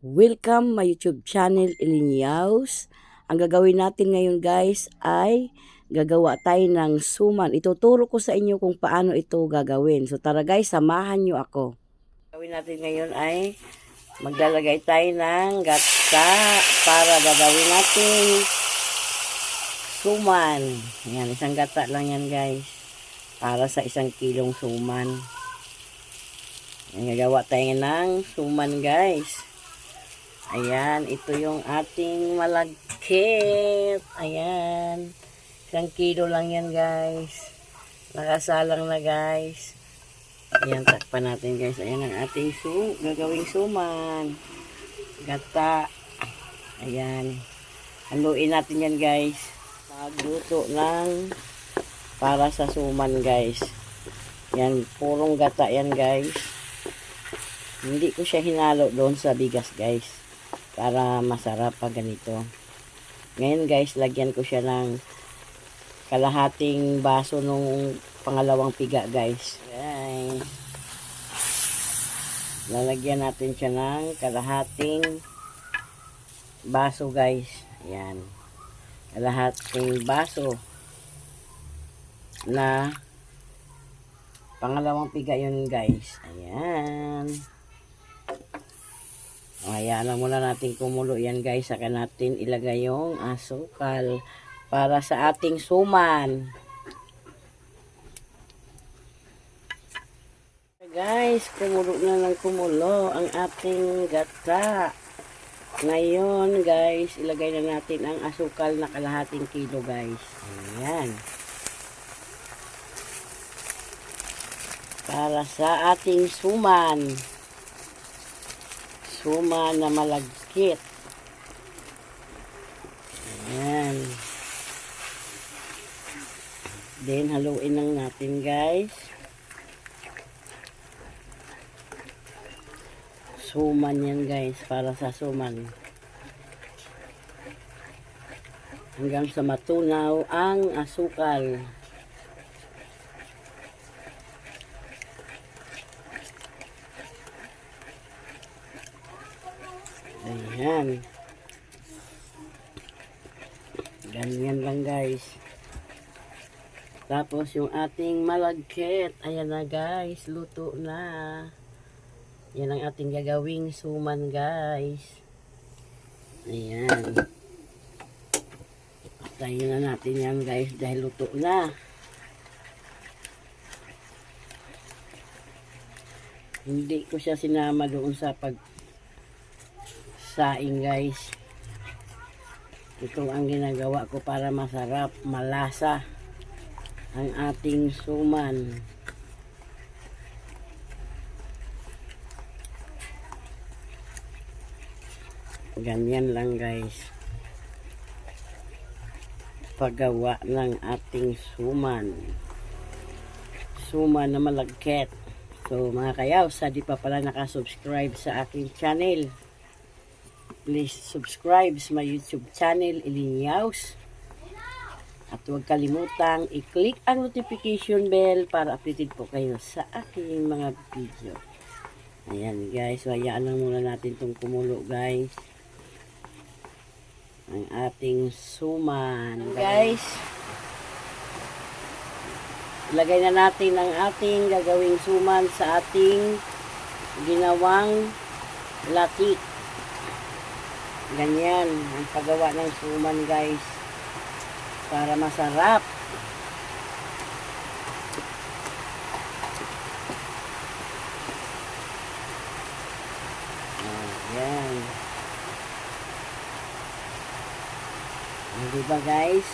Welcome my YouTube channel Ilinyaws. Ang gagawin natin ngayon guys ay gagawa tayo ng suman. Ituturo ko sa inyo kung paano ito gagawin. So tara guys, samahan nyo ako. Gawin natin ngayon ay maglalagay tayo ng gata para gagawin natin suman. Ayan, isang gata lang yan guys. Para sa isang kilong suman. Ayan, tayo ng suman guys. Ayan, ito yung ating malagkit. Ayan. Isang kilo lang yan guys. Nakasalang na guys. Ayan, takpan natin guys. Ayan ang ating su gagawing suman. Gata. Ayan. Haluin natin yan guys. Magluto ng para sa suman guys. Yan, purong gata yan guys. Hindi ko siya hinalo doon sa bigas guys. Para masarap pa ganito. Ngayon guys, lagyan ko siya ng kalahating baso nung pangalawang piga guys. Ayan. Lalagyan natin siya ng kalahating baso guys. Ayan. Kalahating baso na pangalawang piga yun guys. Ayan. Hayaan lang muna natin kumulo yan guys. Saka natin ilagay yung asukal para sa ating suman. Guys, kumulo na ng kumulo ang ating gata. Ngayon guys, ilagay na natin ang asukal na kalahating kilo guys. Ayan. Para sa ating suman suma na malagkit. Ayan. Then, haluin lang natin, guys. Suman yan, guys, para sa suman. Hanggang sa matunaw ang asukal. Ayan. Ganyan lang guys. Tapos yung ating malagkit. Ayan na guys. Luto na. Yan ang ating gagawing suman guys. Ayan. Patayin na natin yan guys dahil luto na. Hindi ko siya sinama doon sa pag saing guys. Ito ang ginagawa ko para masarap, malasa ang ating suman. Ganyan lang guys. Paggawa ng ating suman. Suman na malagkit. So mga kayaw, sa di pa pala nakasubscribe sa aking channel please subscribe sa my YouTube channel, Ilinyaws. At huwag kalimutang i-click ang notification bell para updated po kayo sa aking mga video. Ayan guys, so hayaan lang muna natin itong kumulo guys. Ang ating suman. Guys, ilagay na natin ang ating gagawing suman sa ating ginawang latik. Ganyan ang paggawa ng suman guys. Para masarap. Ayan. Diba guys?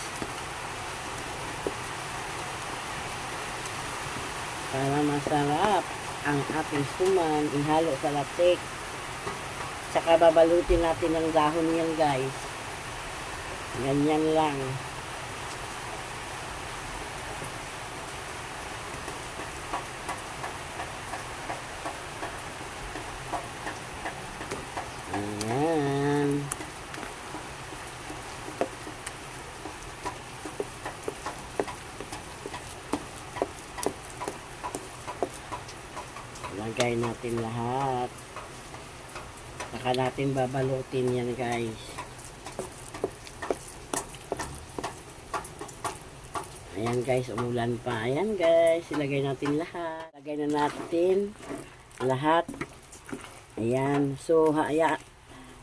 Para masarap ang ating suman, ihalo sa latik. Babalutin natin ng dahon yan guys. Ganyan lang. Lagay natin lahat. Saka natin babalutin yan guys. Ayan guys, umulan pa. Ayan guys, ilagay natin lahat. Ilagay na natin lahat. Ayan. So, haya,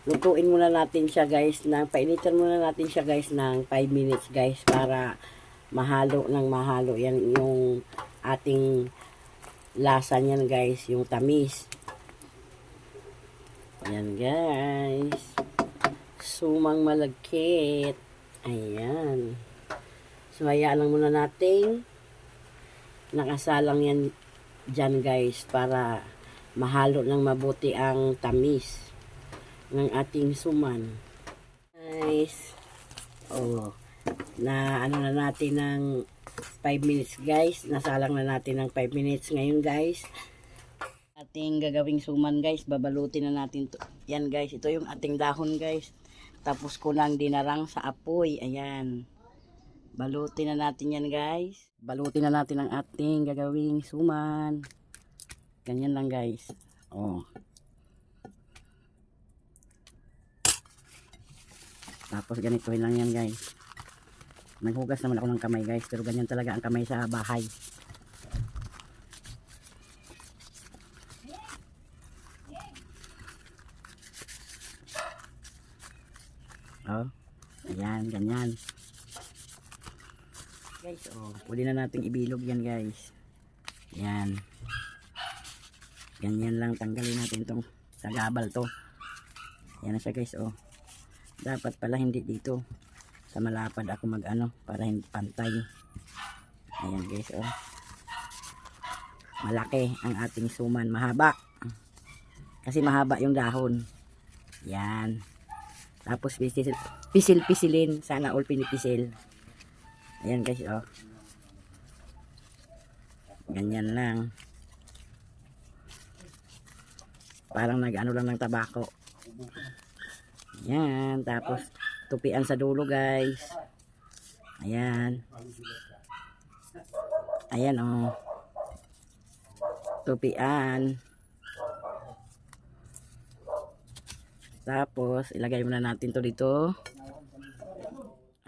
lutuin muna natin siya guys. Ng, painitan muna natin siya guys ng 5 minutes guys para mahalo ng mahalo. Yan yung ating lasa niyan guys. Yung tamis. Ayan guys. Sumang malagkit. Ayan. So, hayaan lang muna natin nakasalang yan dyan guys para mahalo ng mabuti ang tamis ng ating suman. Guys, oh, na ano na natin ng 5 minutes guys. Nasalang na natin ng 5 minutes ngayon guys. Ating gagawing suman guys, babalutin na natin to. Yan guys, ito yung ating dahon guys. Tapos ko lang dinarang sa apoy. Ayan. Balutin na natin yan guys. Balutin na natin ang ating gagawing suman. Ganyan lang guys. Oh. Tapos ganito lang yan guys. Naghugas naman ako ng kamay guys. Pero ganyan talaga ang kamay sa bahay. Oh. Ayan, ganyan. Guys, oh, pwede na nating ibilog yan guys. Yan. Ganyan lang tanggalin natin tong sagabal to. Yan na siya guys, oh. Dapat pala hindi dito. Sa malapad ako mag ano, para hindi pantay. Ayan guys, oh. Malaki ang ating suman, mahaba. Kasi mahaba yung dahon. Yan. Tapos pisil, pisil pisilin. Sana all pinipisil. Ayan guys, oh. Ganyan lang. Parang nag-ano lang ng tabako. Ayan. Tapos, tupian sa dulo guys. Ayan. Ayan, oh. Tupian. Tapos, ilagay muna natin to dito.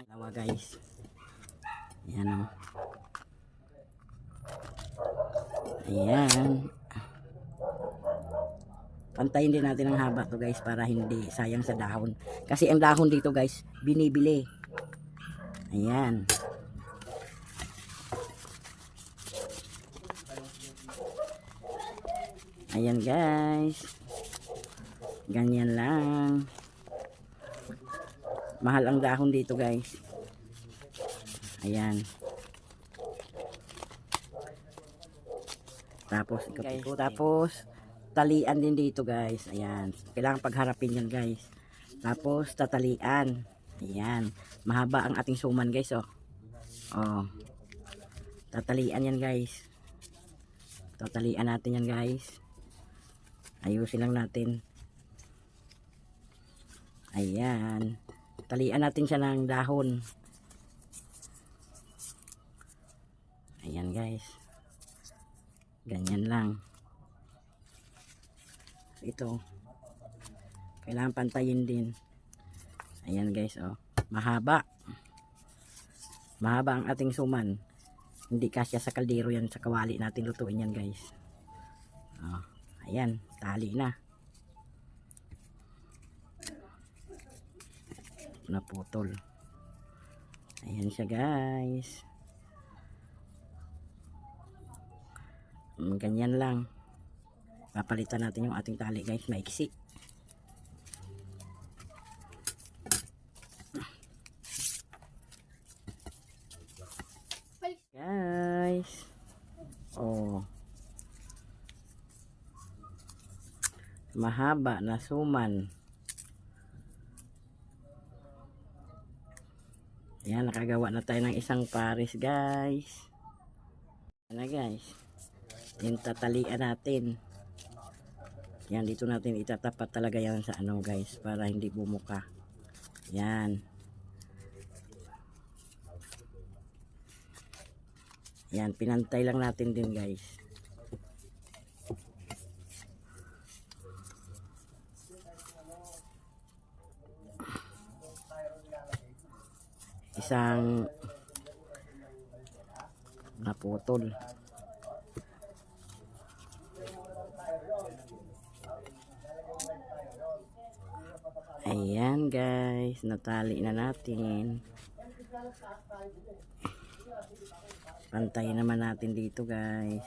Dalawa guys. Ayan o. Ayan. Pantayin din natin ang haba to guys para hindi sayang sa dahon. Kasi ang dahon dito guys, binibili. Ayan. Ayan guys. Ganyan lang. Mahal ang dahon dito guys. Ayan. Tapos, guys, tapos, talian din dito guys. Ayan. Kailangan pagharapin yan guys. Tapos, tatalian. Ayan. Mahaba ang ating suman guys, oh. Oh. Tatalian yan guys. Tatalian natin yan guys. Ayusin lang natin. Ayan. Talian natin siya ng dahon. Ayan guys. Ganyan lang. Ito. Kailangan pantayin din. Ayan guys oh. Mahaba. Mahaba ang ating suman. Hindi kasya sa kaldero yan sa kawali natin lutuin yan guys. Oh, ayan. Tali na. Naputol. Ayan siya guys. Ganyan lang. Papalitan natin yung ating tali guys. Maiksi. Guys. Oh. Mahaba na suman. Yan nakagawa na tayo ng isang pares guys. Yan na guys yung tatalian natin. Yan dito natin itatapat talaga yan sa ano guys para hindi bumuka. Yan. Yan pinantay lang natin din guys. Isang naputol. Ayan guys, natali na natin. Pantay naman natin dito guys.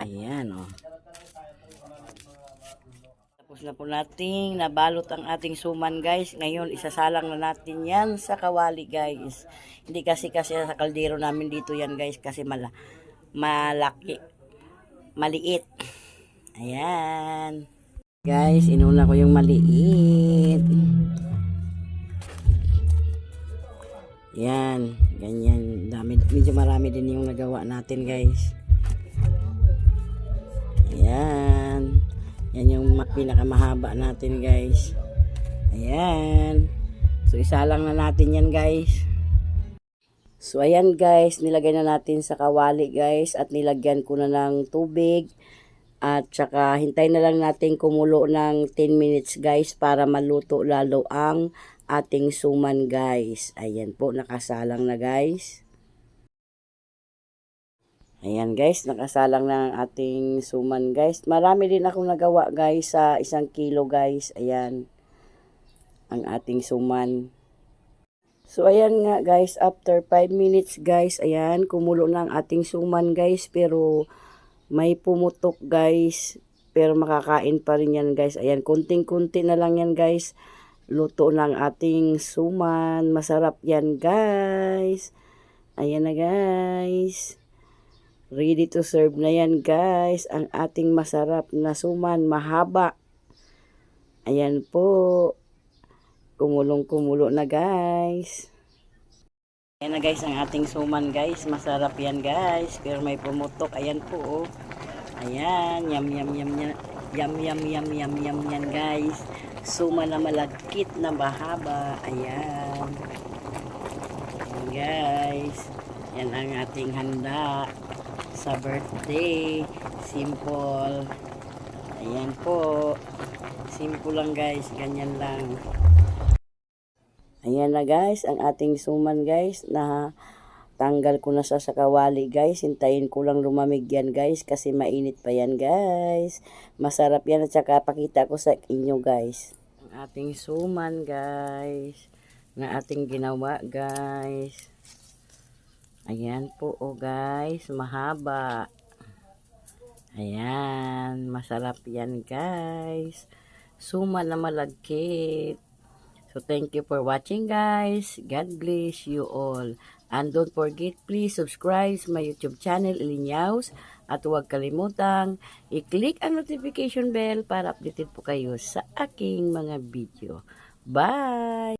Ayan oh. Tapos na po nating nabalot ang ating suman guys. Ngayon isasalang na natin yan sa kawali guys. Hindi kasi kasi sa kaldero namin dito yan guys kasi mala malaki. Maliit. Ayan. Guys, inuna ko yung maliit. Yan, ganyan. Dami, medyo marami din yung nagawa natin guys. Ayan. Yan yung ma- pinakamahaba natin guys. Ayan. So isa lang na natin yan guys. So ayan guys, nilagay na natin sa kawali guys at nilagyan ko na ng tubig. At saka hintay na lang natin kumulo ng 10 minutes guys para maluto lalo ang ating suman guys. Ayan po, nakasalang na guys. Ayan guys, nakasalang na ang ating suman guys. Marami din akong nagawa guys sa isang kilo guys. Ayan, ang ating suman. So ayan nga guys, after 5 minutes guys, ayan, kumulo na ang ating suman guys. Pero may pumutok guys. Pero makakain pa rin yan guys. Ayan, kunting-kunti na lang yan guys. Luto ng ating suman. Masarap yan guys. Ayan na guys. Ready to serve na yan guys. Ang ating masarap na suman. Mahaba. Ayan po. Kumulong-kumulo na guys. Ayan na guys ang ating suman guys. Masarap yan guys. Pero may pumutok. Ayan po oh. Ayan. Yum yum yum yum. Yum yum yum yum yum yan guys. Suman na malagkit na mahaba. Ayan. Ayan guys. Yan ang ating handa sa birthday. Simple. Ayan po. Simple lang guys. Ganyan lang. Ayan na guys, ang ating suman guys na tanggal ko na sa sakawali guys. Hintayin ko lang lumamig yan guys kasi mainit pa yan guys. Masarap yan at saka pakita ko sa inyo guys. Ang ating suman guys na ating ginawa guys. Ayan po oh guys, mahaba. Ayan, masarap yan guys. Suman na malagkit. So thank you for watching guys. God bless you all. And don't forget please subscribe sa my YouTube channel Ilinyaws at huwag kalimutang i-click ang notification bell para updated po kayo sa aking mga video. Bye!